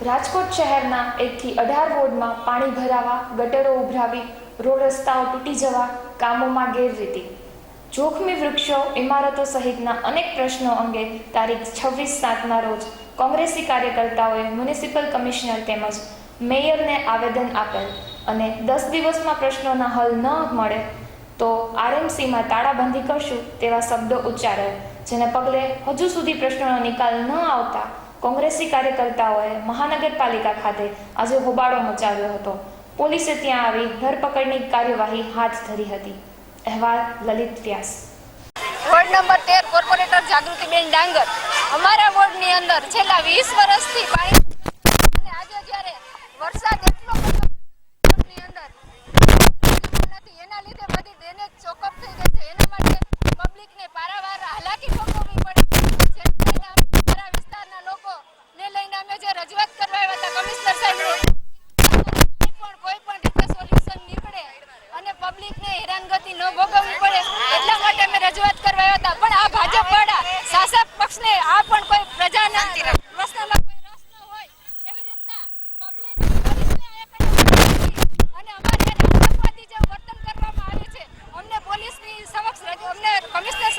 રાજકોટ શહેરના એકથી અઢાર વોર્ડમાં પાણી ભરાવા, ગટરો ઉભરાવી, રોડ રસ્તાઓ તૂટી જવા કામોમાં ગેરરીતિ. જોખમી વૃક્ષો, ઇમારતો સહિતના અનેક પ્રશ્નો અંગે તારીખ છવ્વીસ સાતના રોજ કોંગ્રેસી કાર્યકર્તાઓએ મ્યુનિસિપલ કમિશનર તેમજ મેયરને આવેદન આપેલ અને દસ દિવસમાં પ્રશ્નોના હલ ન મળે તો આરએમસીમાં તાળાબંધી કરશું તેવા શબ્દો ઉચ્ચારે જેને પગલે હજુ સુધી પ્રશ્નોનો નિકાલ ન આવતા કોંગ્રેસી કાર્યકર્તાઓએ મહાનગરપાલિકા ખાતે આજે હોબાળો મચાવ્યો હતો. પોલીસે ત્યાં આવી ધરપકડની કાર્યવાહી હાથ ધરી હતી. અહેવાલ લલિત વ્યાસ. વોર્ડ નંબર તેર કોર્પોરેટર જાગૃતિબેન ડાંગર. અમારા વોર્ડની અંદર છેલ્લા વીસ વર્ષથી પાણી આજે રજૂઆત કરવા આવ્યા હતા કમિશનર સાહેબ પણ કોઈ પણ રીતે સોલ્યુશન નીકળે અને પબ્લિકને હેરાનગતિ ન ભોગવવી પડે એટલા માટે અમે રજૂઆત કરવા આવ્યા હતા. પણ આ ભાજપ વાળા શાસક પક્ષને આ પણ કોઈ પ્રજાના પ્રશ્નમાં કોઈ રસ ન હોય એવી રીતના પબ્લિક અને અમારે આતંકવાદી જે વર્તન કરવામાં આવે છે અમને પોલીસની સમક્ષ અમને કમિશનર